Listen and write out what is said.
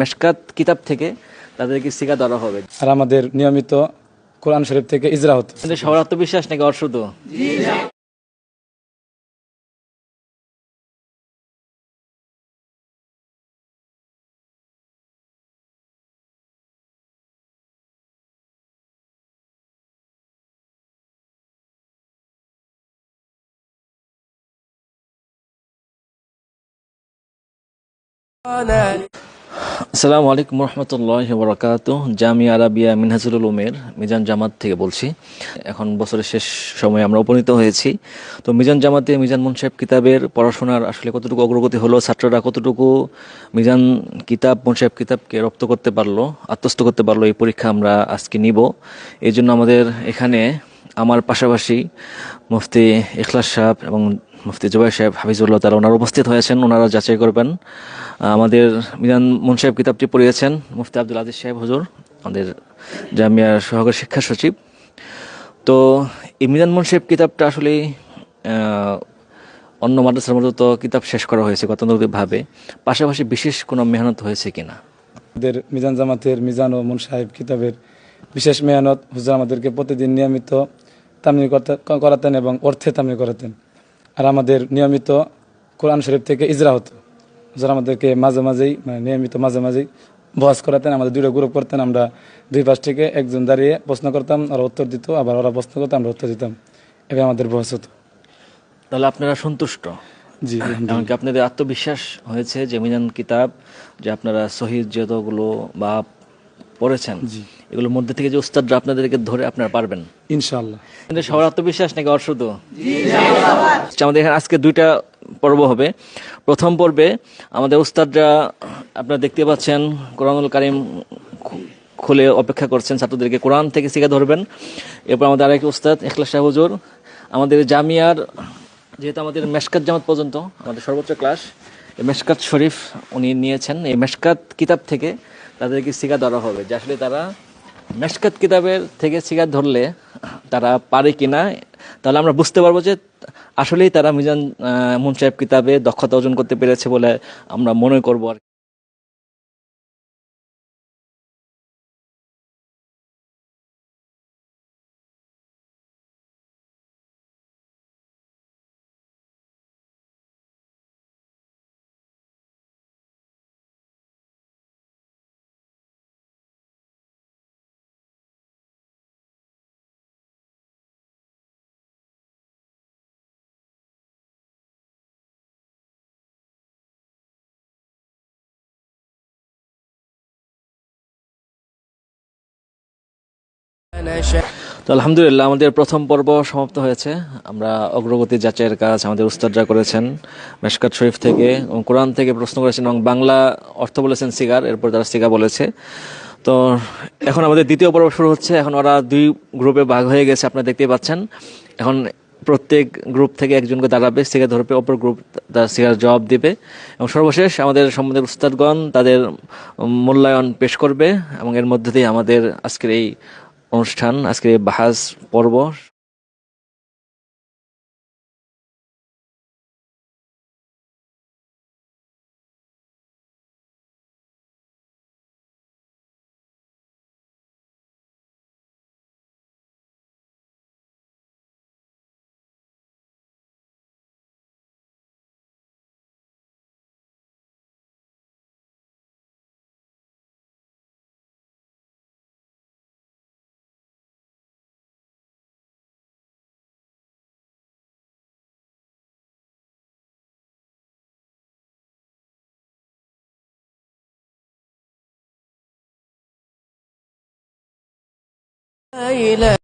মেশকাত কিতাব থেকে তাদেরকে শিকা ধরা হবে। আর আমাদের নিয়মিত কোরআন শরীফ থেকে ইজরা হতো সবার আত্মবিশ্বাস নাকি অশুদ্ধ? আসসালামু আলাইকুম রহমতুল্লাহ বরকাত জামিয়া আরাবিয়া মিনহাজুল উলুমের মিজান জামাত থেকে বলছি। এখন বছরের শেষ সময়ে আমরা উপনীত হয়েছি। তো মিজান জামাতে মিজান মুনসাহেব কিতাবের পড়াশোনার আসলে কতটুকু অগ্রগতি হলো, ছাত্ররা কতটুকু মিজান কিতাব মুনসাহেব কিতাবকে রপ্ত করতে পারল, আত্মস্থ করতে পারল, এই পরীক্ষা আমরা আজকে নিব। এই জন্য আমাদের এখানে আমার পাশাপাশি মুফতি ইখলাস সাহেব এবং মুফতি জুবাই সাহেব হাফিজুল্লাহ তারা ওনারা উপস্থিত হয়েছেন, ওনারা যাচাই করবেন। আমাদের মিজান মুন সাহেব কিতাবটি পড়িয়েছেন, মুফতি আব্দুল আজিজ সাহেব হুজুর, আমাদের জামিয়ার সহকারী শিক্ষা সচিব। তো এই মিজান মুন সাহেব কিতাবটা আসলে অন্য মাদ্রাসার মতো তো কিতাব শেষ করা হয়েছে গতানুগতিকভাবে, পাশাপাশি বিশেষ কোনো মেহনত হয়েছে কিনা? আমাদের মিজান জামাতের মিজান ও মুন সাহেব কিতাবের বিশেষ মেহনত হুজুর আমাদেরকে প্রতিদিন নিয়মিত করতে- করাতেন এবং অর্থে তামিল করাতেন। আর আমাদের নিয়মিত কোরআন শরীফ থেকে ইজরা হতো। হুজুর আমাদেরকে মাঝে মাঝেই মানে নিয়মিত মাঝে মাঝেই বহাস করাতেন আমাদের দুটো গ্রুপ করতেন আমরা দুই পাশ থেকে একজন দাঁড়িয়ে প্রশ্ন করতাম ওরা উত্তর দিত আবার ওরা প্রশ্ন করতো আমরা উত্তর দিতাম। এভাবে আমাদের বহাস হতো। তাহলে আপনারা সন্তুষ্ট? জি এমনকি আপনাদের আত্মবিশ্বাস হয়েছে যে মিজান কিতাব যে আপনারা শহীদ যতগুলো বা পড়েছেন জি। এগুলোর মধ্যে থেকে যে উস্তাদরা আপনাদেরকে ধরে আপনারা পারবেন? ইনশাআল্লাহ। কিন্তু সবার আত্মবিশ্বাস নাকি অশুদ্ধ? আচ্ছা, আমাদের এখানে আজকে দুইটা পর্ব হবে। প্রথম পর্বে আমাদের উস্তাদরা আপনারা দেখতে পাচ্ছেন কোরআনুল কারিম খুলে অপেক্ষা করছেন ছাত্রদেরকে। কোরআন থেকে শিখে ধরবেন। এরপর আমাদের আরেক উস্তাদ এখলাস শাহ হুজুর। আমাদের জামিয়ার, যেহেতু আমাদের মেশকাত জামাত পর্যন্ত, আমাদের সর্বোচ্চ ক্লাস মেশকাত শরীফ উনি নিয়েছেন। এই মেশকাত কিতাব থেকে তাদেরকে শিখা ধরা হবে। যে আসলে তারা মেশকাত কিতাবের থেকে সিগার ধরলে তারা পারে কিনা, তাহলে আমরা বুঝতে পারব যে আসলেই তারা মিজান আহ, মুন সাহেব কিতাবে দক্ষতা অর্জন করতে পেরেছে বলে আমরা মনে করব আর তো আলহামদুলিল্লাহ, আমাদের প্রথম পর্ব সমাপ্ত হয়েছে। আমরা অগ্রগতি যাচাইয়ের কাজ আমাদের উস্তাদরা করেছেন, মেশকাত শরীফ থেকে, এবং কোরআন থেকে প্রশ্ন করেছেন এবং বাংলা অর্থ বলেছেন সিগার, এরপর তারা সিগা বলেছে। তো এখন আমাদের দ্বিতীয় পর্ব শুরু হচ্ছে, এখন ওরা দুই গ্রুপে ভাগ হয়ে গেছে, আপনারা দেখতেই পাচ্ছেন। এখন প্রত্যেক গ্রুপ থেকে একজনকে দাঁড়াবে, সিগা ধরবে, অপর গ্রুপ তার সিগার জবাব দেবে। এবং সর্বশেষ আমাদের সম্বন্ধের উস্তাদগণ, তাদের মূল্যায়ন পেশ করবে, এবং এর মধ্যে দিয়ে আমাদের আজকের এই অনুষ্ঠান আজকে বাহাজ পর্ব 可以了